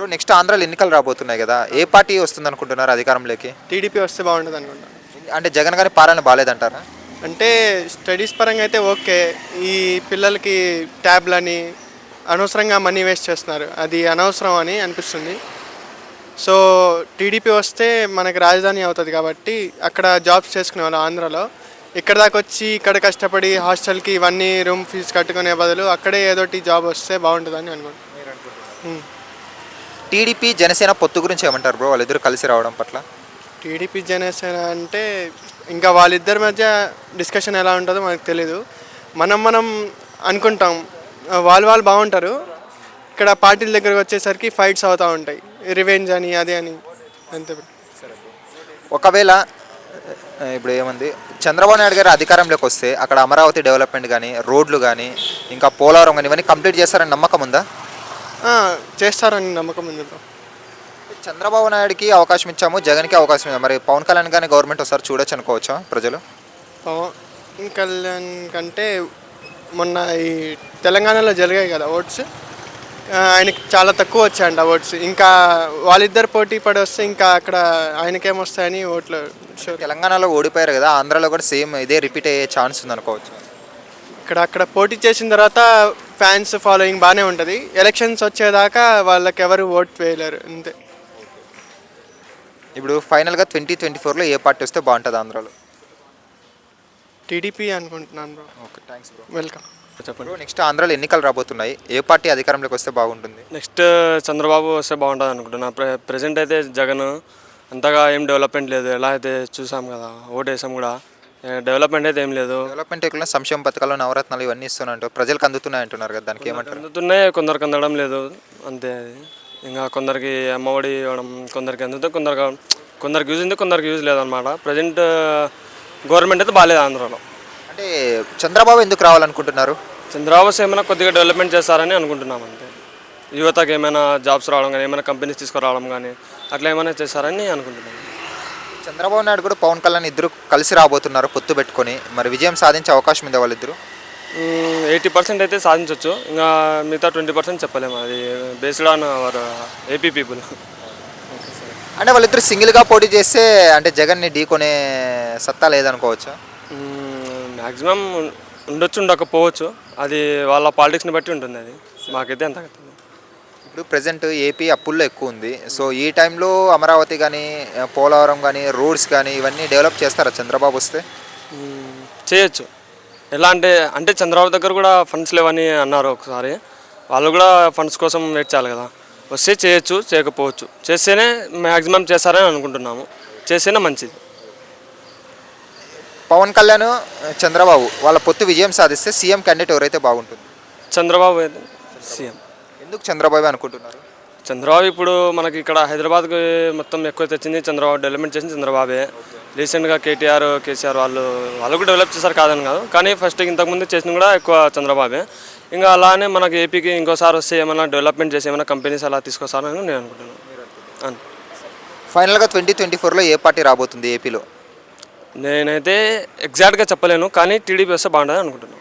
ఇప్పుడు నెక్స్ట్ ఆంధ్రాలో ఎన్నికలు రాబోతున్నాయి కదా ఏ పార్టీ వస్తుంది అనుకుంటున్నారు అధికారంలోకి? టీడీపీ వస్తే బాగుంటుంది అనుకుంటాను అంటే జగన్ గారి పాలన బాగాలేదంటారా? అంటే స్టడీస్ పరంగా అయితే ఓకే. ఈ పిల్లలకి ట్యాబ్లని అనవసరంగా మనీ వేస్ట్ చేస్తున్నారు. అది అనవసరం అని అనిపిస్తుంది. సో టీడీపీ వస్తే మనకి రాజధాని అవుతుంది కాబట్టి అక్కడ జాబ్స్ చేసుకునే వాళ్ళు ఆంధ్రాలో. ఇక్కడ దాకా వచ్చి ఇక్కడ కష్టపడి హాస్టల్కి ఇవన్నీ రూమ్ ఫీజు కట్టుకునే బదులు అక్కడే ఏదోటి జాబ్ వస్తే బాగుంటుందని అనుకుంటున్నాను. టీడీపీ జనసేన పొత్తు గురించి ఏమంటారు బ్రో? వాళ్ళిద్దరు కలిసి రావడం పట్ల? టీడీపీ జనసేన అంటే ఇంకా వాళ్ళిద్దరి మధ్య డిస్కషన్ ఎలా ఉంటుందో మనకు తెలీదు. మనం మనం అనుకుంటాం. వాళ్ళు వాళ్ళు బాగుంటారు. ఇక్కడ పార్టీల దగ్గరకు వచ్చేసరికి ఫైట్స్ అవుతూ ఉంటాయి. రివెంజ్ అని అదే అని. అంతే ఒకవేళ ఇప్పుడు ఏముంది? చంద్రబాబు నాయుడు గారు అధికారంలోకి వస్తే అక్కడ అమరావతి డెవలప్మెంట్ కానీ రోడ్లు కానీ ఇంకా పోలవరం కానీ ఇవన్నీ కంప్లీట్ చేస్తారని నమ్మకం ఉందా? చేస్తారని నమ్మకం ఉంది బ్రో. చంద్రబాబు నాయుడుకి అవకాశం ఇచ్చాము జగన్కి అవకాశం ఇచ్చాము. మరి పవన్ కళ్యాణ్ కానీ గవర్నమెంట్ ఒకసారి చూడొచ్చు అనుకోవచ్చా ప్రజలు? పవన్ కళ్యాణ్ కంటే మొన్న ఈ తెలంగాణలో జరిగాయి కదా ఓట్స్. ఆయనకి చాలా తక్కువ వచ్చాయంట ఓట్స్. ఇంకా వాళ్ళిద్దరు పోటీ పడి వస్తే ఇంకా అక్కడ ఆయనకేమొస్తాయని ఓట్లు తెలంగాణలో ఓడిపోయారు కదా ఆంధ్రాలో కూడా సేమ్ ఇదే రిపీట్ అయ్యే ఛాన్స్ ఉంది అనుకోవచ్చు ఇక్కడ అక్కడ పోటీ చేసిన తర్వాత ఫ్యాన్స్ ఫాలోయింగ్ బాగానే ఉంటుంది. ఎలక్షన్స్ వచ్చేదాకా వాళ్ళకి ఎవరు ఓట్ వేయలేరు అంతే. ఇప్పుడు ఫైనల్గా ట్వంటీ ట్వంటీ ఫోర్లో ఏ పార్టీ వస్తే బాగుంటుంది ఆంధ్రాలో? టీడీపీ అనుకుంటున్నాను bro. Okay thanks bro. Welcome. చెప్పండి. నెక్స్ట్ ఆంధ్రాలో ఎన్నికలు రాబోతున్నాయి. ఏ పార్టీ అధికారంలోకి వస్తే బాగుంటుంది? నెక్స్ట్ చంద్రబాబు వస్తే బాగుంటుంది అనుకుంటున్నా. ప్రె ప్రజెంట్ అయితే జగన్ అంతగా ఏం డెవలప్మెంట్ లేదు. ఎలా అయితే చూసాం కదా ఓటు వేసాం కూడా. డెవలప్మెంట్ అయితే ఏం లేదు. డెవలప్మెంట్ ఎక్కువ సంక్షేమ పథకాలు నవరత్నాలు ఇవన్నీ ఇస్తున్నట్టు ప్రజలకు అందుతున్నాయి అంటున్నారు కదా దానికి ఏమంటారు? అందుతున్నాయి కొందరికి అందడం లేదు. అంతే. అది ఇంకా కొందరికి అమ్మఒడి ఇవ్వడం కొందరికి అందుతుంది కొందరికి కొందరికి యూజ్ ఉంది కొందరికి యూజ్ లేదనమాట ప్రజెంట్ గవర్నమెంట్ అయితే బాగాలేదు ఆంధ్రాలో. అంటే చంద్రబాబు ఎందుకు రావాలనుకుంటున్నారు? చంద్రబాబు ఏమైనా కొద్దిగా డెవలప్మెంట్ చేస్తారని అనుకుంటున్నాం అంతే. యువతకి ఏమైనా జాబ్స్ రావడం కానీ ఏమైనా కంపెనీస్ తీసుకురావడం కానీ అట్లా ఏమైనా చేస్తారని అనుకుంటున్నాం. చంద్రబాబు నాయుడు కూడా పవన్ కళ్యాణ్ ఇద్దరు కలిసి రాబోతున్నారు పొత్తు పెట్టుకొని. మరి విజయం సాధించే అవకాశం ఉంది వాళ్ళిద్దరు? ఎయిటీ పర్సెంట్ అయితే సాధించవచ్చు ఇంకా మిగతా ట్వంటీ పర్సెంట్ చెప్పలేము. అది based on our AP people అంటే వాళ్ళిద్దరు సింగిల్గా పోటీ చేస్తే అంటే జగన్ని ఢీకొనే సత్తా లేదనుకోవచ్చు? మ్యాక్సిమం ఉండొచ్చు ఉండకపోవచ్చు. అది వాళ్ళ పాలిటిక్స్ని బట్టి ఉంటుంది అది. మాకైతే అంత. ఇప్పుడు ప్రజెంట్ ఏపీ అప్పుల్లో ఎక్కువ ఉంది. సో ఈ టైంలో అమరావతి కానీ పోలవరం కానీ రోడ్స్ కానీ ఇవన్నీ డెవలప్ చేస్తారా చంద్రబాబు వస్తే. చేయొచ్చు. ఎలా అంటే అంటే చంద్రబాబు దగ్గర కూడా ఫండ్స్ లేవని అన్నారు ఒకసారి. వాళ్ళు కూడా ఫండ్స్ కోసం వెయిట్ చేయాలి కదా. వస్తే చేయొచ్చు చేయకపోవచ్చు. చేస్తేనే మ్యాక్సిమం చేస్తారని అనుకుంటున్నాము. చేస్తేనే మంచిది. పవన్ కళ్యాణ్ చంద్రబాబు వాళ్ళ పొత్తు విజయం సాధిస్తే సీఎం క్యాండిడేట్ ఎవరైతే బాగుంటుంది? చంద్రబాబు సీఎం. ఎందుకు చంద్రబాబు అనుకుంటున్నారు? చంద్రబాబు ఇప్పుడు మనకి ఇక్కడ హైదరాబాద్కి మొత్తం ఎక్కువ తెచ్చింది చంద్రబాబు డెవలప్మెంట్ చేసింది చంద్రబాబే. రీసెంట్గా కేటీఆర్ కేసీఆర్ వాళ్ళు వాళ్ళు కూడా డెవలప్ చేశారు కాదని కాదు. కానీ ఫస్ట్ ఇంతకుముందు చేసింది కూడా ఎక్కువ చంద్రబాబే. ఇంకా అలానే మనకి ఏపీకి ఇంకోసారి వస్తే ఏమైనా డెవలప్మెంట్ చేసి ఏమైనా కంపెనీస్ అలా తీసుకొస్తారని నేను అనుకుంటున్నాను. ఫైనల్గా ట్వంటీ ట్వంటీ ఫోర్లో ఏ పార్టీ రాబోతుంది ఏపీలో? నేనైతే ఎగ్జాక్ట్గా చెప్పలేను కానీ టీడీపీ వస్తే బాగుంటుంది అనుకుంటున్నాను.